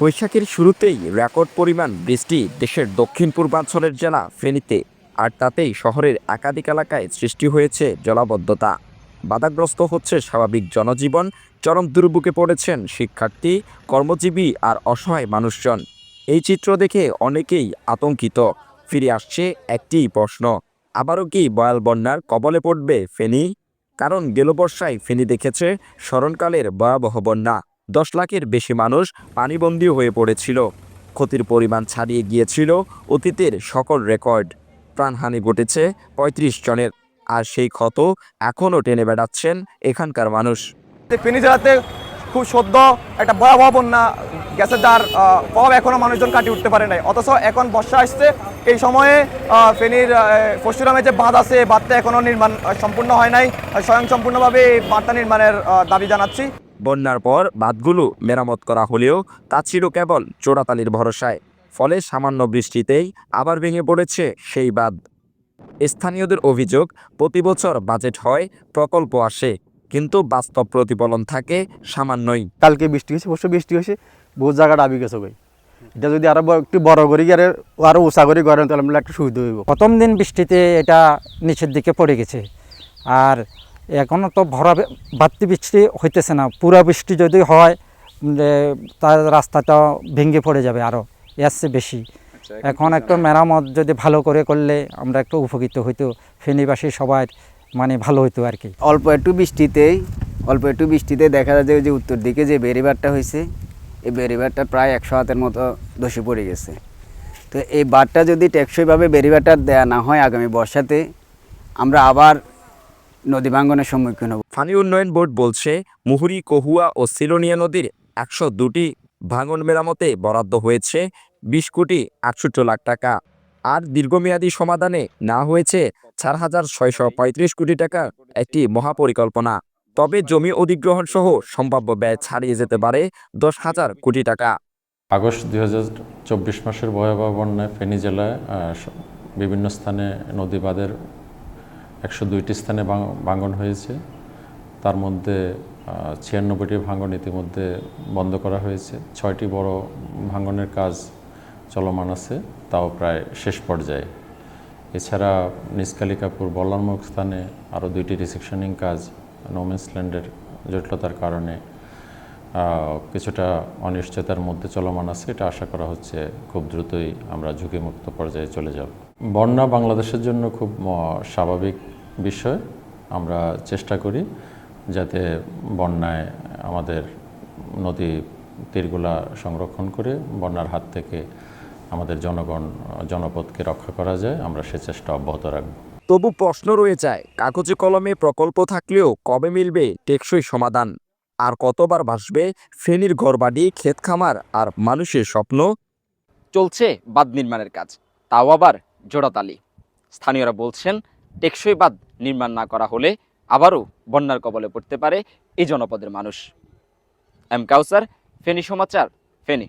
বৈশাখের শুরুতেই রেকর্ড পরিমাণ বৃষ্টি দেশের দক্ষিণ পূর্বাঞ্চলের জেলা ফেনীতে। আর তাতেই শহরের একাধিক এলাকায় সৃষ্টি হয়েছে জলাবদ্ধতা। বাধাগ্রস্ত হচ্ছে স্বাভাবিক জনজীবন, চরম দুর্ভোগে পড়েছেন শিক্ষার্থী, কর্মজীবী আর অসহায় মানুষজন। এই চিত্র দেখে অনেকেই আতঙ্কিত। ফিরে আসছে একটিই প্রশ্ন, আবারও কি বয়াল বন্যার কবলে পড়বে ফেনী? কারণ গেল বর্ষায় ফেনী দেখেছে স্মরণকালের ভয়াবহ বন্যা। দশ লাখের বেশি মানুষ পানিবন্দী হয়ে পড়েছিল। ক্ষতির পরিমাণ ছাড়িয়ে গিয়েছিল অতীতের সকল রেকর্ড। প্রাণহানি ঘটেছে পঁয়ত্রিশ জনের আর সেই ক্ষত এখনও টেনে বেড়াচ্ছেন এখানকার মানুষ। ফেনী খুব সদ্য একটা ভয়াবহ বন্যা গেছে যার আহ, প্রভাব এখনও মানুষজন কাটিয়ে উঠতে পারে নাই। অথচ এখন বর্ষা আসছে এই সময়ে ফেনীর পরশুরামে যে বাঁধ আছে বাঁধটা এখনও নির্মাণ সম্পূর্ণ হয় নাই। স্বয়ং সম্পূর্ণভাবে এই বাঁধটা নির্মাণের দাবি জানাচ্ছি। বন্যার পর বাঁধগুলো মেরামত করা হলেও তা ছিল কেবল চোরাতালির ভরসায়। ফলে সামান্য বৃষ্টিতেই আবার ভেঙে পড়েছে সেই বাঁধ। স্থানীয়দের অভিযোগ প্রতি বছর বাজেট হয় প্রকল্প আসে কিন্তু বাস্তব প্রতিফলন থাকে সামান্যই। কালকে বৃষ্টি হয়েছে পরশু বৃষ্টি হয়েছে বহু জায়গা ডাবি গেছে ভাই। এটা যদি আরও একটু বড় করি গেলে আরও উঁচা করে করেন তাহলে আমরা একটু সুবিধা হইব। প্রথম দিন বৃষ্টিতে এটা নিচের দিকে পড়ে গেছে। আর এখনও তো ভরা বাড়তি বৃষ্টি হইতেছে না। পুরা বৃষ্টি যদি হয় তার রাস্তাটা ভেঙে পড়ে যাবে আরও এর চেয়ে বেশি। এখন একটু মেরামত যদি ভালো করে করলে আমরা একটু উপকৃত হইতো ফেনীবাসী সবাই মানে ভালো হইতো আর কি। অল্প একটু বৃষ্টিতেই অল্প একটু বৃষ্টিতে দেখা যায় যে উত্তর দিকে যে বেরিবারটা হয়েছে এই বেরিবারটা প্রায় একশো হাতের মতো ধসে পড়ে গেছে। তো এই বারটা যদি টেকসইভাবে বেরিবারটা দেয়া না হয় আগামী বর্ষাতে আমরা আবার নদী ভাঙ্গনের সম্মুখীন হব। ফানি উন্নয়ন বোর্ড বলছে মুহুরী কহুয়া ও সিলোনিয়া নদীর একশো দুটি ভাঙন মেরামতে বরাদ্দ হয়েছে বিশ কোটি আটষট্টি লাখ টাকা। আর দীর্ঘমেয়াদী সমাধানে না হয়েছে চার হাজার ছয়শো পঁয়ত্রিশ কোটি টাকা একটি মহাপরিকল্পনা। তবে জমি অধিগ্রহণ সহ সম্ভাব্য ব্যয় ছাড়িয়ে যেতে পারে দশ হাজার কোটি টাকা। আগস্ট দুই হাজার চব্বিশ মাসের ভয়াবহ বন্যায় ফেনী জেলায় বিভিন্ন স্থানে নদী বাঁধের একশো দুইটি স্থানে ভাঙ- ভাঙন হয়েছে। তার মধ্যে ছিয়ানব্বইটি ভাঙন ইতিমধ্যে বন্ধ করা হয়েছে। ছয়টি বড় ভাঙনের কাজ চলমান আছে, তাও প্রায় শেষ পর্যায়ে। এছাড়া নিষ্কালিকাপুর বল্লারমুখ স্থানে আরও দুইটি রিসেপশনিং কাজ নোমেন্সল্যান্ডের জটিলতার কারণে কিছুটা অনিশ্চয়তার মধ্যে চলমান আছে, এটা আশা করা হচ্ছে খুব দ্রুতই আমরা ঝুঁকিমুক্ত পর্যায়ে চলে যাব। বন্যা বাংলাদেশের জন্য খুব স্বাভাবিক বিষয়। আমরা চেষ্টা করি যাতে বন্যায় আমাদের নদী তীরগুলা সংরক্ষণ করে বন্যার হাত থেকে আমাদের জনগণ, জনপদকে রক্ষা করা যায়। আমরা সে চেষ্টা অব্যাহত রাখব। তবু প্রশ্ন রয়ে যায়, কাগজে কলমে প্রকল্প থাকলেও কবে মিলবে টেকসই সমাধান? আর কতবার ভাসবে ফেনীর ঘরবাড়ি ক্ষেত খামার আর মানুষের স্বপ্ন? চলছে বাঁধ নির্মাণের কাজ, তাও আবার জোড়াতালি। স্থানীয়রা বলছেন, টেকসই বাঁধ নির্মাণ না করা হলে আবারও বন্যার কবলে পড়তে পারে এই জনপদের মানুষ। এম কাউসার, ফেনী সমাচার, ফেনী।